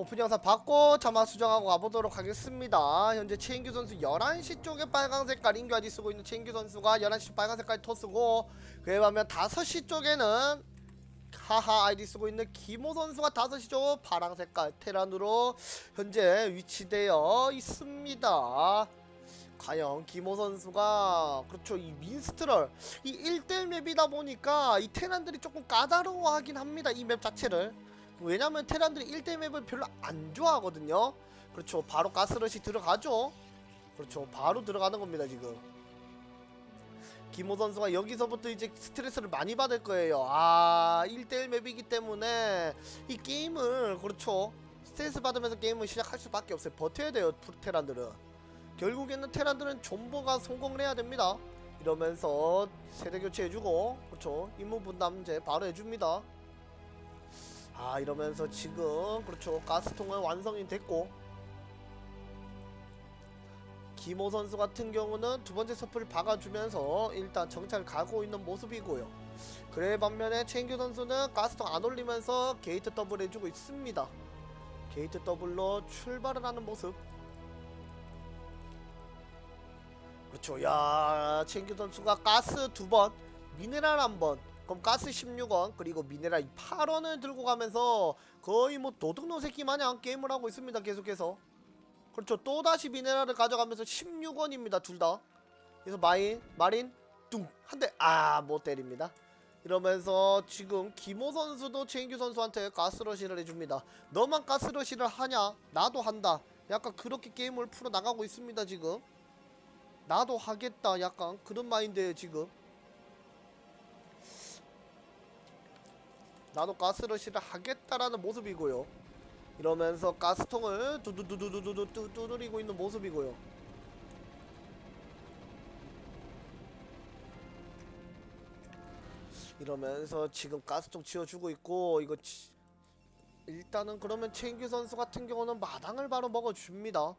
오픈 영상 받고 자막 수정하고 가보도록 하겠습니다. 현재 최인규 선수 11시 쪽에 빨간 색깔 인규 아디 쓰고 있는 최인규 선수가 11시 빨간 색깔 토스고 그에 반면 5시 쪽에는 하하 아이디 쓰고 있는 김호 선수가 5시 쪽 파랑 색깔 테란으로 현재 위치되어 있습니다. 과연 김호 선수가 그렇죠 이 민스트럴 이 1대1 맵이다 보니까 이 테란들이 조금 까다로워하긴 합니다 이 맵 자체를 왜냐면 테란들이 1대1 맵을 별로 안 좋아하거든요. 그렇죠. 바로 가스러시 들어가죠. 그렇죠. 바로 들어가는 겁니다 지금. 김호 선수가 여기서부터 이제 스트레스를 많이 받을 거예요. 아 1대1 맵이기 때문에 이 게임을 그렇죠. 스트레스 받으면서 게임을 시작할 수밖에 없어요. 버텨야 돼요 테란들은. 결국에는 테란들은 존버가 성공을 해야 됩니다. 이러면서 세대 교체 해주고 그렇죠. 임무 분담 이제 바로 해줍니다. 아 이러면서 지금 그렇죠 가스통은 완성이 됐고 김호 선수 같은 경우는 두 번째 서플을 박아주면서 일단 정찰 가고 있는 모습이고요. 그래 반면에 최인규 선수는 가스통 안 올리면서 게이트 더블 해주고 있습니다. 게이트 더블로 출발을 하는 모습. 그렇죠. 야, 챙규 선수가 가스 두 번, 미네랄 한 번, 그럼 가스 16원, 그리고 미네랄 8원을 들고 가면서 거의 뭐 도둑놈 새끼 마냥 게임을 하고 있습니다. 계속해서. 그렇죠. 또 다시 미네랄을 가져가면서 16원입니다. 둘 다. 그래서 마인, 마린, 뚱, 한 대, 아, 못 때립니다. 이러면서 지금 김호 선수도 최인규 선수한테 가스러시를 해줍니다. 너만 가스러시를 하냐? 나도 한다. 약간 그렇게 게임을 풀어 나가고 있습니다. 지금. 나도 하겠다 약간 그런 마인드에 지금 나도 가스러시를 하겠다라는 모습이고요. 이러면서 가스통을 두두두두두두 두드리고 있는 모습이고요. 이러면서 지금 가스통 지어주고 있고 이거 치... 일단은 그러면 최인규 선수 같은 경우는 마당을 바로 먹어줍니다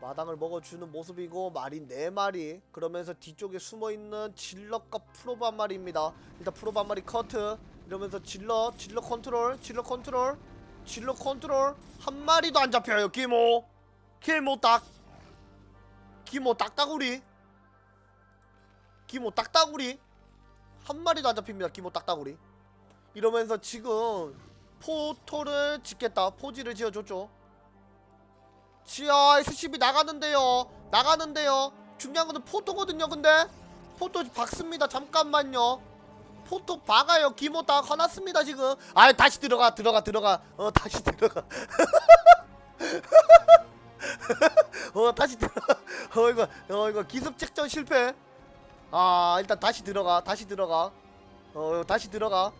마당을 먹어주는 모습이고 마린 4마리. 그러면서 뒤쪽에 숨어있는 질럿과 프로브 한 마리입니다. 일단 프로브 한 마리 커트. 이러면서 질럿 질럿 컨트롤 질럿 컨트롤 질럿 컨트롤. 한 마리도 안 잡혀요 기모. 기모 딱. 기모 딱따구리. 기모 딱따구리. 한 마리도 안 잡힙니다 기모 딱따구리. 이러면서 지금 포토를 짓겠다. 포지를 지어줬죠 지하 SCB 나가는데요. 나가는데요. 중요한 거는 포토거든요 근데. 포토 박습니다. 잠깐만요. 포토 박아요. 기모 다 화났습니다 지금. 아 다시 들어가 들어가 들어가. 어 다시 들어가. 어 다시 들어가. 어 이거 어 이거 기습 작전 실패. 아 일단 다시 들어가 다시 들어가. 어 다시 들어가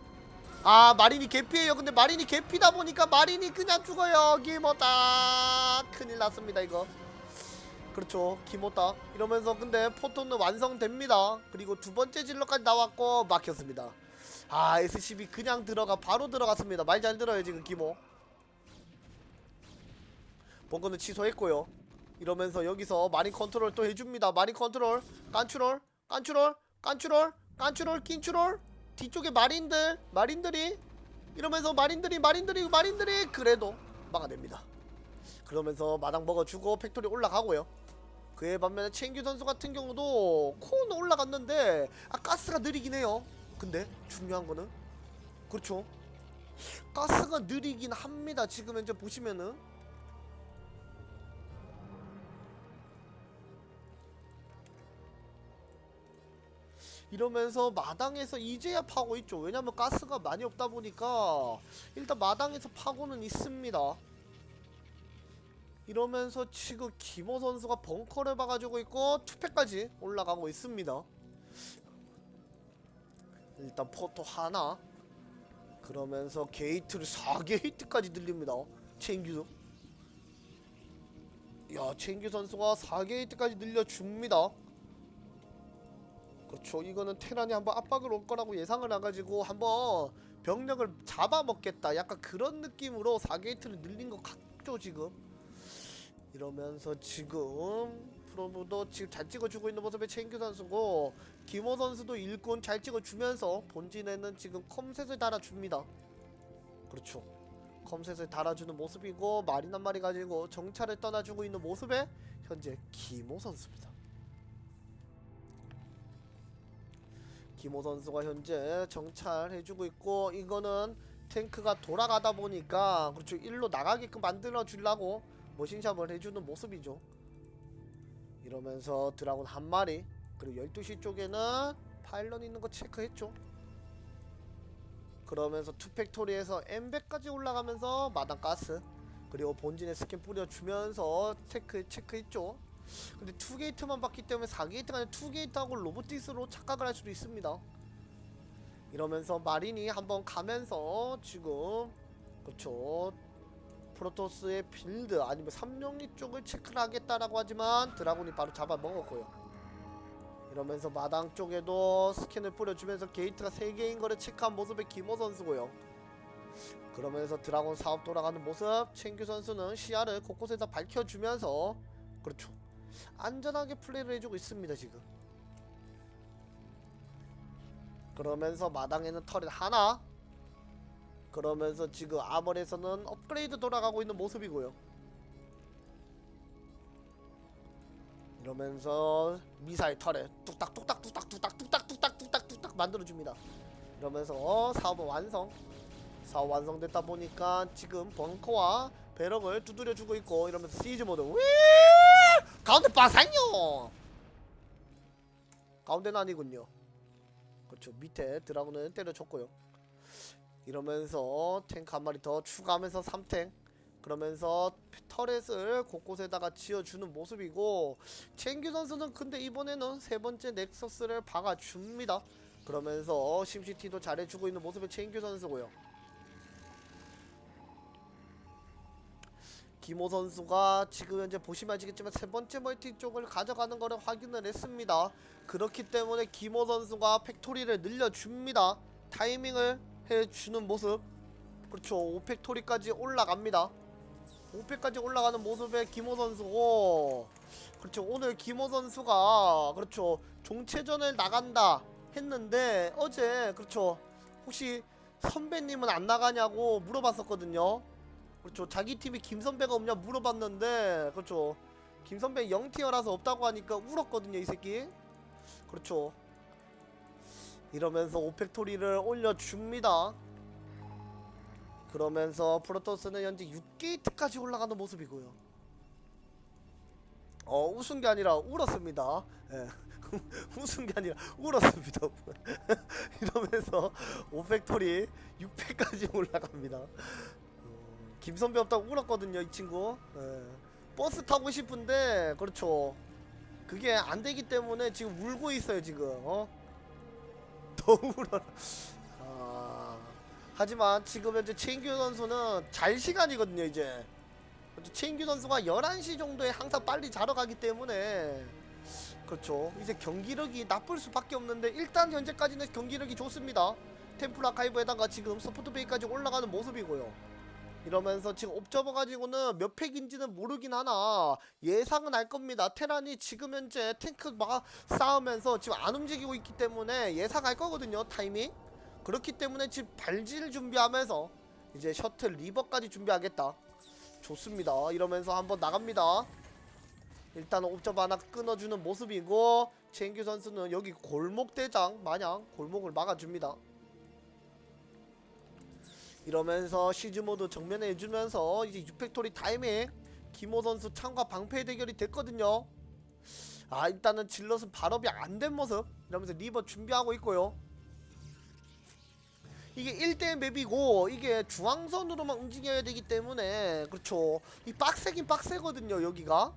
아 마린이 개피예요. 근데 마린이 개피다 보니까 마린이 그냥 죽어요. 기모다. 큰일 났습니다 이거. 그렇죠. 기모다. 이러면서 근데 포토는 완성됩니다. 그리고 두 번째 질러까지 나왔고 막혔습니다. 아 SCB 그냥 들어가 바로 들어갔습니다. 말 잘 들어요 지금 기모. 본거는 취소했고요. 이러면서 여기서 마린 컨트롤 또 해줍니다. 마린 컨트롤. 깐추롤 깐추롤 깐추롤 깐추롤 낀추롤 뒤쪽에 마린들 마린들이. 이러면서 마린들이 마린들이 마린들이 그래도 막아냅니다. 그러면서 마당 먹어주고 팩토리 올라가고요. 그에 반면에 챙규 선수 같은 경우도 코는 올라갔는데 아 가스가 느리긴 해요. 근데 중요한 거는 그렇죠? 가스가 느리긴 합니다. 지금 현재 보시면은 이러면서 마당에서 이제야 파고 있죠. 왜냐면 가스가 많이 없다 보니까 일단 마당에서 파고는 있습니다. 이러면서 지금 김호 선수가 벙커를 박아주고 있고 투패까지 올라가고 있습니다. 일단 포토 하나. 그러면서 게이트를 4게이트까지 들립니다. 챙규 야 챙규 선수가 4게이트까지 늘려줍니다 그렇죠. 이거는 테란이 한번 압박을 올 거라고 예상을 해가지고 한번 병력을 잡아먹겠다. 약간 그런 느낌으로 4게이트를 늘린 것 같죠 지금. 이러면서 지금 프로브도 지금 잘 찍어주고 있는 모습의 최인규 선수고 김호 선수도 일꾼 잘 찍어주면서 본진에는 지금 컴셋을 달아줍니다. 그렇죠. 검셋을 달아주는 모습이고 마린 한 마리 가지고 정찰을 떠나주고 있는 모습에 현재 김호 선수입니다. 김호 선수가 현재 정찰해주고 있고 이거는 탱크가 돌아가다 보니까 그렇죠 일로 나가게끔 만들어 주려고 머신샵을 해주는 모습이죠. 이러면서 드라곤 한 마리 그리고 12시 쪽에는 파일럿 있는 거 체크했죠. 그러면서 투팩토리에서 엠백까지 올라가면서 마당 가스 그리고 본진에 스캔 뿌려주면서 체크 체크했죠. 근데 투게이트만 봤기 때문에 4게이트가 아니라 투게이트하고 로보티스로 착각을 할 수도 있습니다. 이러면서 마린이 한번 가면서 지금 그렇죠 프로토스의 빌드 아니면 삼룡리 쪽을 체크를 하겠다라고 하지만 드라군이 바로 잡아먹었고요. 이러면서 마당 쪽에도 스캔을 뿌려주면서 게이트가 3개인 거를 체크한 모습의 김호 선수고요. 그러면서 드라곤 사업 돌아가는 모습 챙규 선수는 시야를 곳곳에다 밝혀주면서 그렇죠 안전하게 플레이를 해주고 있습니다 지금. 그러면서 마당에는 털이 하나. 그러면서 지금 아머에서는 업그레이드 돌아가고 있는 모습이고요. 이러면서 미사일 털에 뚝딱뚝딱 뚝딱 뚝딱 뚝딱 뚝딱 뚝딱 뚝딱 만들어줍니다. 이러면서 어, 사업은 완성. 사업 완성됐다 보니까 지금 벙커와 배럭을 두드려주고 있고 이러면서 시즈 모드. 위 가운데 빠상요. 가운데는 아니군요. 그렇죠. 밑에 드라군은 때려줬고요. 이러면서 탱크 한 마리 더 추가하면서 3탱. 그러면서 터렛을 곳곳에다가 지어주는 모습이고 챙규 선수는 근데 이번에는 세 번째 넥서스를 박아줍니다. 그러면서 심시티도 잘해주고 있는 모습의 챙규 선수고요 김호 선수가 지금 현재 보시면 아시겠지만 세 번째 멀티 쪽을 가져가는 거를 확인을 했습니다. 그렇기 때문에 김호 선수가 팩토리를 늘려줍니다. 타이밍을 해주는 모습. 그렇죠. 5팩토리까지 올라갑니다. 5팩까지 올라가는 모습의 김호 선수고 그렇죠. 오늘 김호 선수가 그렇죠. 종체전을 나간다 했는데 어제 그렇죠. 혹시 선배님은 안 나가냐고 물어봤었거든요. 그렇죠. 자기 팀이 김선배가 없냐 물어봤는데 그렇죠. 김선배 0티어라서 없다고 하니까 울었거든요 이 새끼. 그렇죠. 이러면서 오펙토리를 올려줍니다. 그러면서 프로토스는 현재 6게이트까지 올라가는 모습이고요. 어 웃은 게 아니라 울었습니다. 예. 웃은 게 아니라 울었습니다. 이러면서 오펙토리 6패까지 올라갑니다. 김선배 없다고 울었거든요 이 친구. 예. 버스 타고 싶은데 그렇죠. 그게 안 되기 때문에 지금 울고 있어요 지금 어? 더 울어라. 아... 하지만 지금 현재 최인규 선수는 잘 시간이거든요 이제. 최인규 선수가 11시 정도에 항상 빨리 자러 가기 때문에. 그렇죠. 이제 경기력이 나쁠 수밖에 없는데 일단 현재까지는 경기력이 좋습니다. 템플 아카이브에다가 지금 서포트 베이까지 올라가는 모습이고요 이러면서 지금 옵저버 가지고는 몇 팩인지는 모르긴 하나 예상은 알 겁니다. 테란이 지금 현재 탱크 막 싸우면서 지금 안 움직이고 있기 때문에 예상할 거거든요. 타이밍. 그렇기 때문에 지금 발질 준비하면서 이제 셔틀 리버까지 준비하겠다. 좋습니다. 이러면서 한번 나갑니다. 일단 옵저버 하나 끊어주는 모습이고 최인규 선수는 여기 골목 대장 마냥 골목을 막아줍니다. 이러면서 시즈모드 정면에 해주면서 이제 6팩토리 타이밍 김호 선수 창과 방패 대결이 됐거든요. 아 일단은 질럿은 발업이 안 된 모습 이러면서 리버 준비하고 있고요. 이게 1대 맵이고 이게 중앙선으로만 움직여야 되기 때문에 그렇죠. 이 빡세긴 빡세거든요 여기가.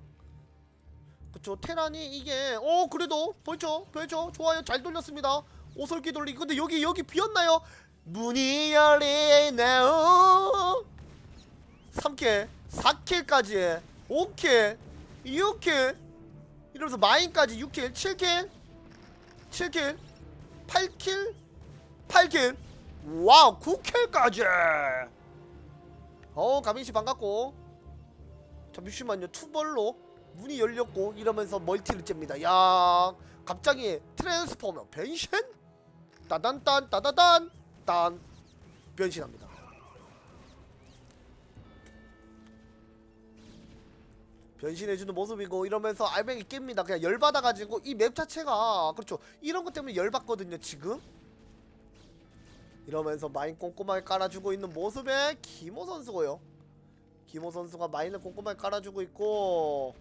그렇죠. 테란이 이게 어 그래도 벌쳐 벌쳐 좋아요 잘 돌렸습니다. 오솔기 돌리기 근데 여기 여기 비었나요? 문이 열리네요. 3킬 4킬까지 5킬 6킬. 이러면서 마인까지 6킬 7킬 7킬 8킬 8킬. 와우 9킬까지 어 가민씨 반갑고. 잠시만요. 투벌로 문이 열렸고 이러면서 멀티를 잽니다. 야 갑자기 트랜스포머 변신? 따단딴 따다단 딴 변신합니다. 변신해주는 모습이고 이러면서 알맹이 깹니다. 그냥 열받아가지고 이 맵 자체가 그렇죠. 이런 것 때문에 열받거든요 지금. 이러면서 마인 꼼꼼하게 깔아주고 있는 모습에 김호 선수고요. 김호 선수가 마인을 꼼꼼하게 깔아주고 있고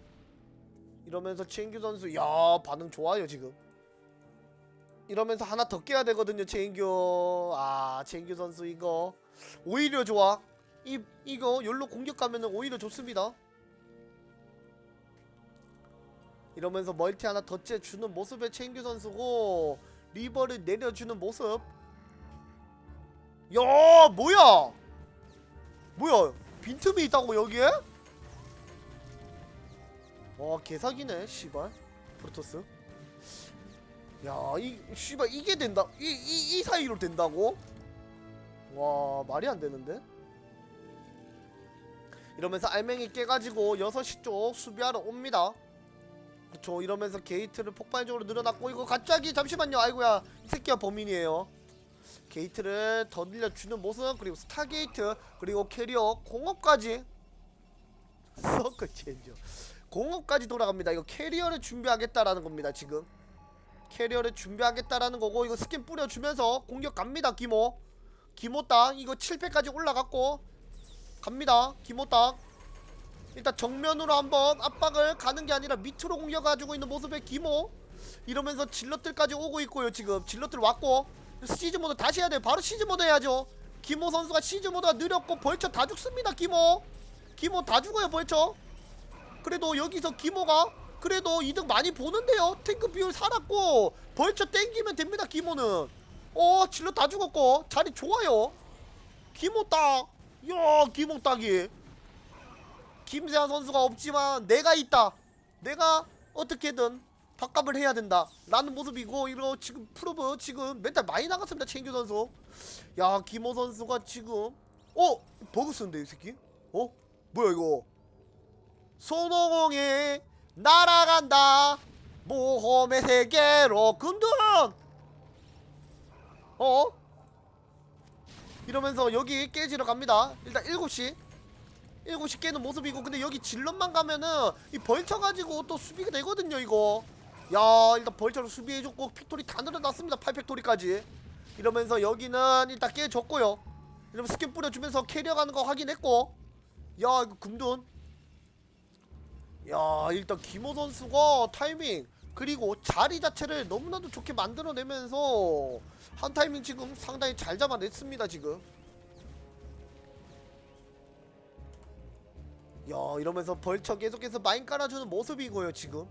이러면서 친규 선수 야 반응 좋아요 지금. 이러면서 하나 더 깨야 되거든요 최인규. 아 최인규 선수 이거 오히려 좋아. 이 이거 열로 공격 가면은 오히려 좋습니다. 이러면서 멀티 하나 더 째주는 모습의 최인규 선수고 리버를 내려주는 모습. 야 뭐야? 뭐야? 빈틈이 있다고 여기에? 와 개사기네 씨발. 프로토스 야이 씨발 이게 된다 이 이 이 사이로 된다고? 와 말이 안 되는데? 이러면서 알맹이 깨가지고 6시 쪽 수비하러 옵니다. 그쵸 이러면서 게이트를 폭발적으로 늘어났고 이거 갑자기 잠시만요. 아이고야 이 새끼가 범인이에요. 게이트를 더 늘려주는 모습 그리고 스타게이트 그리고 캐리어 공업까지. 서클 체인저. 공업까지 돌아갑니다. 이거 캐리어를 준비하겠다라는 겁니다 지금 캐리어를 준비하겠다라는 거고 이거 스킨 뿌려주면서 공격 갑니다 기모. 기모 땅 이거 7패까지 올라갔고 갑니다 기모 땅. 일단 정면으로 한번 압박을 가는 게 아니라 밑으로 공격가지고 있는 모습의 기모. 이러면서 질럿들까지 오고 있고요 지금. 질럿들 왔고. 시즈 모드 다시 해야 돼요. 바로 시즈 모드 해야죠. 기모 선수가 시즈 모드가 느렸고 벌처 다 죽습니다 기모. 기모 다 죽어요 벌처 그래도 여기서 기모가 그래도 이득 많이 보는데요 탱크 비율 살았고 벌처 땡기면 됩니다 기모는 어 질럿 다 죽었고 자리 좋아요 기모 딱야 기모 딱이 김세환 선수가 없지만 내가 있다. 내가 어떻게든 밥값을 해야 된다. 라는 모습이고 이거 지금 프로브 지금 멘탈 많이 나갔습니다. 최인규 선수. 야 김호 선수가 지금 어 버그 쓰는데 이 새끼? 어 뭐야 이거? 손오공이 날아간다. 모험의 세계로 금둔. 어? 이러면서 여기 깨지러 갑니다. 일단 7시 7시 깨는 모습이고 근데 여기 질럿만 가면은 이 벌쳐 가지고 또 수비가 되거든요 이거 야 일단 벌쳐로 수비해줬고 픽토리 다 늘어났습니다 8팩토리까지 이러면서 여기는 일단 깨졌고요 이러면 스킨 뿌려주면서 캐리어 가는 거 확인했고 야 이거 금돈 야 일단 김호 선수가 타이밍 그리고 자리 자체를 너무나도 좋게 만들어내면서 한 타이밍 지금 상당히 잘 잡아냈습니다 지금. 야 이러면서 벌쳐 계속해서 마인 깔아주는 모습이고요 지금.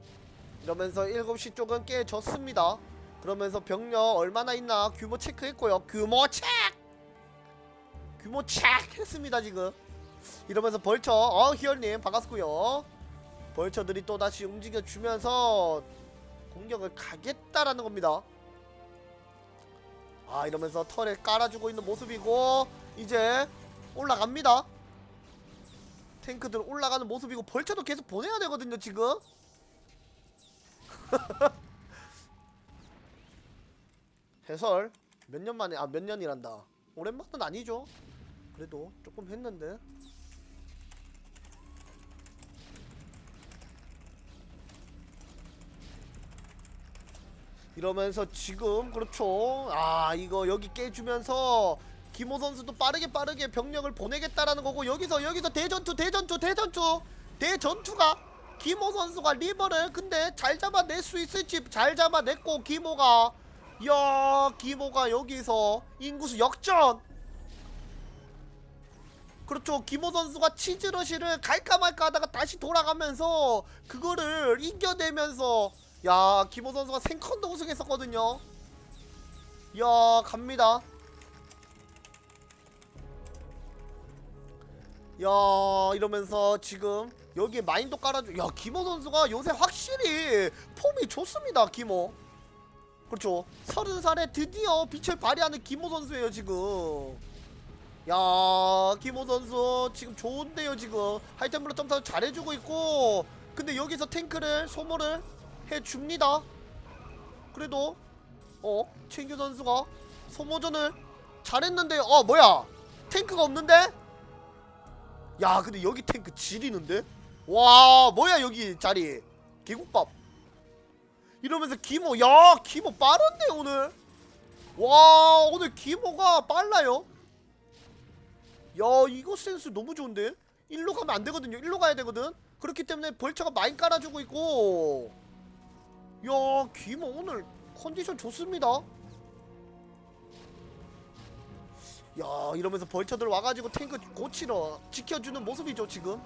이러면서 7시 쪽은 깨졌습니다. 그러면서 병력 얼마나 있나 규모 체크했고요. 규모 체크! 규모 체크 했습니다 지금. 이러면서 벌쳐 어 희열님 반갑고요 벌쳐들이 또다시 움직여주면서 공격을 가겠다라는 겁니다. 아 이러면서 털에 깔아주고 있는 모습이고 이제 올라갑니다. 탱크들 올라가는 모습이고 벌쳐도 계속 보내야 되거든요 지금. 해설 몇 년 만에 아 몇 년이란다. 오랜만은 아니죠. 그래도 조금 했는데 이러면서 지금 그렇죠. 아 이거 여기 깨주면서 김호 선수도 빠르게 빠르게 병력을 보내겠다라는 거고 여기서 여기서 대전투 대전투 대전투. 대전투가 김호 선수가 리버를 근데 잘 잡아낼 수 있을지 잘 잡아냈고 김호가. 야 김호가 여기서 인구수 역전. 그렇죠. 김호 선수가 치즈러시를 갈까 말까 하다가 다시 돌아가면서 그거를 이겨내면서 야 김호 선수가 생컨도 우승했었거든요. 야 갑니다. 야 이러면서 지금 여기에 마인도 깔아줘 야 김호 선수가 요새 확실히 폼이 좋습니다 김호 그렇죠. 서른 살에 드디어 빛을 발휘하는 김호 선수예요 지금. 야 김호 선수 지금 좋은데요 지금. 하이템블러 점사도 잘해주고 있고 근데 여기서 탱크를 소모를 해줍니다. 그래도 어 최인규 선수가 소모전을 잘했는데 어 뭐야? 탱크가 없는데? 야 근데 여기 탱크 지리는데? 와 뭐야 여기 자리? 개국밥. 이러면서 기모 야 기모 빠른데 오늘? 와 오늘 기모가 빨라요? 야 이거 센스 너무 좋은데? 일로 가면 안 되거든요. 일로 가야 되거든? 그렇기 때문에 벌처가 많이 깔아주고 있고 야 기모 오늘 컨디션 좋습니다. 야 이러면서 벌처들 와가지고 탱크 고치러 지켜주는 모습이죠 지금.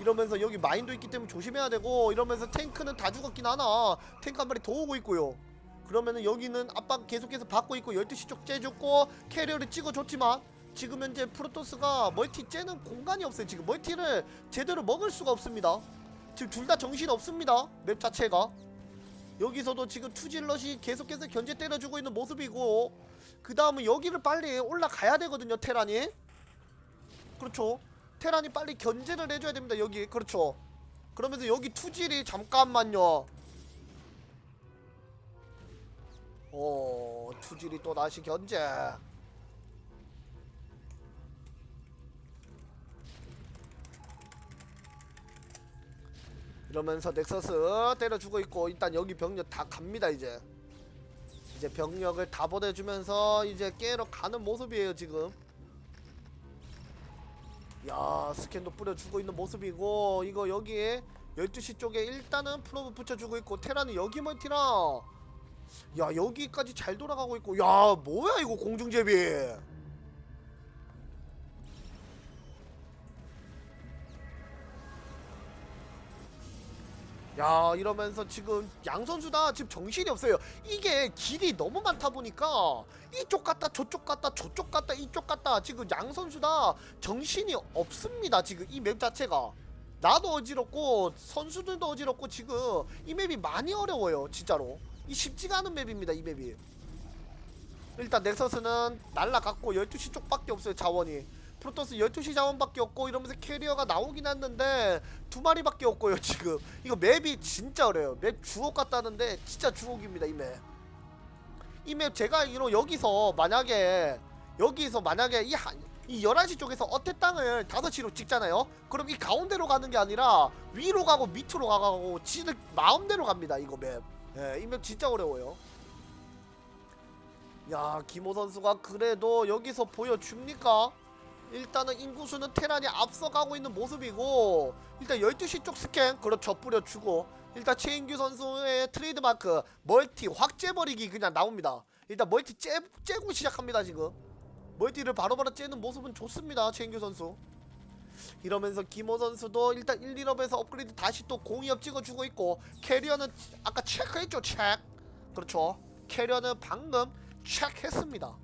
이러면서 여기 마인도 있기 때문에 조심해야 되고 이러면서 탱크는 다 죽었긴 하나. 탱크 한 마리 더 오고 있고요. 그러면은 여기는 압박 계속해서 받고 있고 12시 쪽 째줬고 캐리어를 찍어줬지만 지금 현재 프로토스가 멀티 째는 공간이 없어요 지금. 멀티를 제대로 먹을 수가 없습니다. 지금 둘 다 정신 없습니다 맵 자체가 여기서도 지금 투질럿이 계속해서 견제 때려주고 있는 모습이고 그 다음은 여기를 빨리 올라가야 되거든요 테란이. 그렇죠. 테란이 빨리 견제를 해줘야 됩니다 여기. 그렇죠. 그러면서 여기 투질이 잠깐만요. 어 투질이 또 다시 견제 이러면서 넥서스 때려주고 있고 일단 여기 병력 다 갑니다 이제. 이제 병력을 다 보내주면서 이제 깨러 가는 모습이에요 지금. 야 스캔도 뿌려주고 있는 모습이고 이거 여기에 12시 쪽에 일단은 프로브 붙여주고 있고 테라는 여기 멀티라. 야 여기까지 잘 돌아가고 있고. 야 뭐야 이거 공중제비 야 이러면서 지금 양 선수 다. 지금 정신이 없어요. 이게 길이 너무 많다 보니까 이쪽 갔다 저쪽 갔다 저쪽 갔다 이쪽 갔다 지금 양 선수 다. 정신이 없습니다 지금 이 맵 자체가. 나도 어지럽고 선수들도 어지럽고 지금 이 맵이 많이 어려워요 진짜로. 이 쉽지가 않은 맵입니다 이 맵이. 일단 넥서스는 날라갔고 12시 쪽밖에 없어요 자원이 프로토스 12시 자원밖에 없고 이러면서 캐리어가 나오긴 했는데 두 마리밖에 없고요 지금. 이거 맵이 진짜 어려요. 맵 주옥 같다는데 진짜 주옥입니다 이 맵. 이 맵 제가 알기로 여기서 만약에 여기서 만약에 이, 한, 이 11시 쪽에서 어택 땅을 5시로 찍잖아요? 그럼 이 가운데로 가는 게 아니라 위로 가고 밑으로 가고 지들 마음대로 갑니다 이거 맵. 예, 이 맵 진짜 어려워요. 야 김호 선수가 그래도 여기서 보여줍니까? 일단은 인구수는 테란이 앞서가고 있는 모습이고 일단 12시 쪽 스캔 그렇죠 뿌려주고 일단 최인규 선수의 트레이드마크 멀티 확재버리기 그냥 나옵니다. 일단 멀티 째, 째고 시작합니다 지금. 멀티를 바로바로 째는 모습은 좋습니다 최인규 선수. 이러면서 김호 선수도 일단 1, 2업에서 업그레이드 다시 또 공이업 찍어주고 있고 캐리어는 아까 체크했죠 체크. 그렇죠. 캐리어는 방금 체크했습니다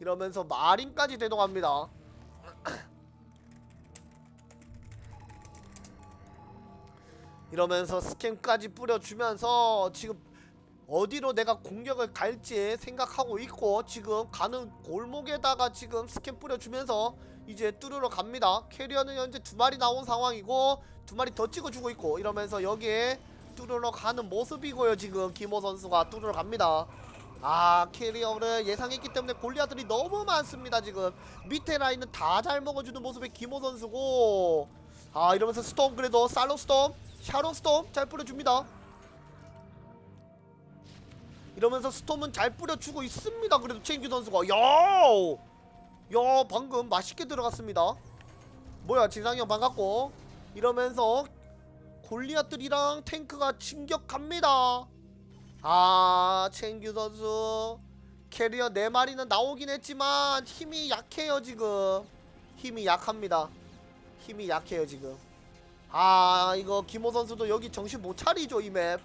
이러면서 마린까지 대동합니다. 이러면서 스캔까지 뿌려주면서 지금 어디로 내가 공격을 갈지 생각하고 있고 지금 가는 골목에다가 지금 스캔 뿌려주면서 이제 뚫으러 갑니다. 캐리어는 현재 두 마리 나온 상황이고 두 마리 더 찍어주고 있고 이러면서 여기에 뚫으러 가는 모습이고요. 지금 김호 선수가 뚫으러 갑니다. 아 캐리어를 예상했기 때문에 골리아들이 너무 많습니다 지금. 밑에 라인은 다 잘 먹어주는 모습의 김호 선수고. 아 이러면서 스톰 그래도 살로 스톰 샤론 스톰 잘 뿌려줍니다. 이러면서 스톰은 잘 뿌려주고 있습니다 그래도 체인규 선수가. 야, 야 방금 맛있게 들어갔습니다. 뭐야 진상이 형 반갑고. 이러면서 골리아들이랑 탱크가 진격합니다 아 챙규 선수. 캐리어 4마리는 나오긴 했지만 힘이 약해요 지금. 힘이 약합니다. 힘이 약해요 지금. 아 이거 김호 선수도 여기 정신 못 차리죠 이 맵.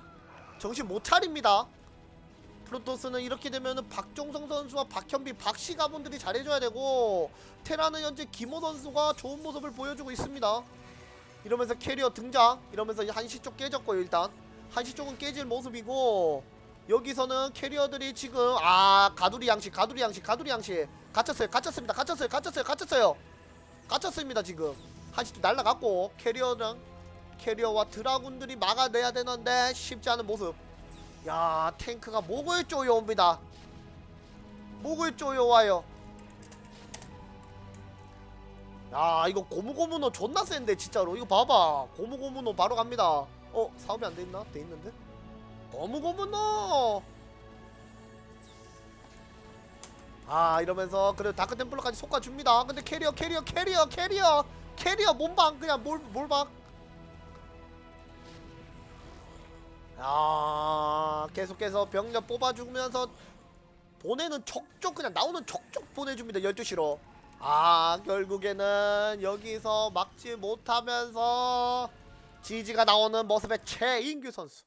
정신 못 차립니다. 프로토스는 이렇게 되면은 박종성 선수와 박현비 박씨 가분들이 잘해줘야 되고 테라는 현재 김호 선수가 좋은 모습을 보여주고 있습니다. 이러면서 캐리어 등장. 이러면서 한시 쪽 깨졌고요 일단 한시 쪽은 깨질 모습이고 여기서는 캐리어들이 지금 아 가두리 양식 가두리 양식 가두리 양식. 갇혔어요 갇혔습니다 갇혔어요 갇혔어요 갇혔어요. 갇혔습니다 지금. 한시 쪽 날라갔고 캐리어랑 캐리어와 드라군들이 막아내야 되는데 쉽지 않은 모습. 야 탱크가 목을 쪼여옵니다. 목을 쪼여와요. 야 이거 고무고무노 존나 센데 진짜로. 이거 봐봐. 고무고무노 바로 갑니다 어 사업이 안 돼 있나? 돼 있는데? 고무고무노! 아 이러면서 그래도 다크템플러까지 솎아줍니다. 근데 캐리어 캐리어 캐리어 캐리어! 캐리어 몸방 그냥 몰, 몰박 아 계속해서 병력 뽑아주면서 보내는 촉촉 그냥 나오는 촉촉 보내줍니다 12시로. 아 결국에는 여기서 막지 못하면서 지지가 나오는 모습의 최인규 선수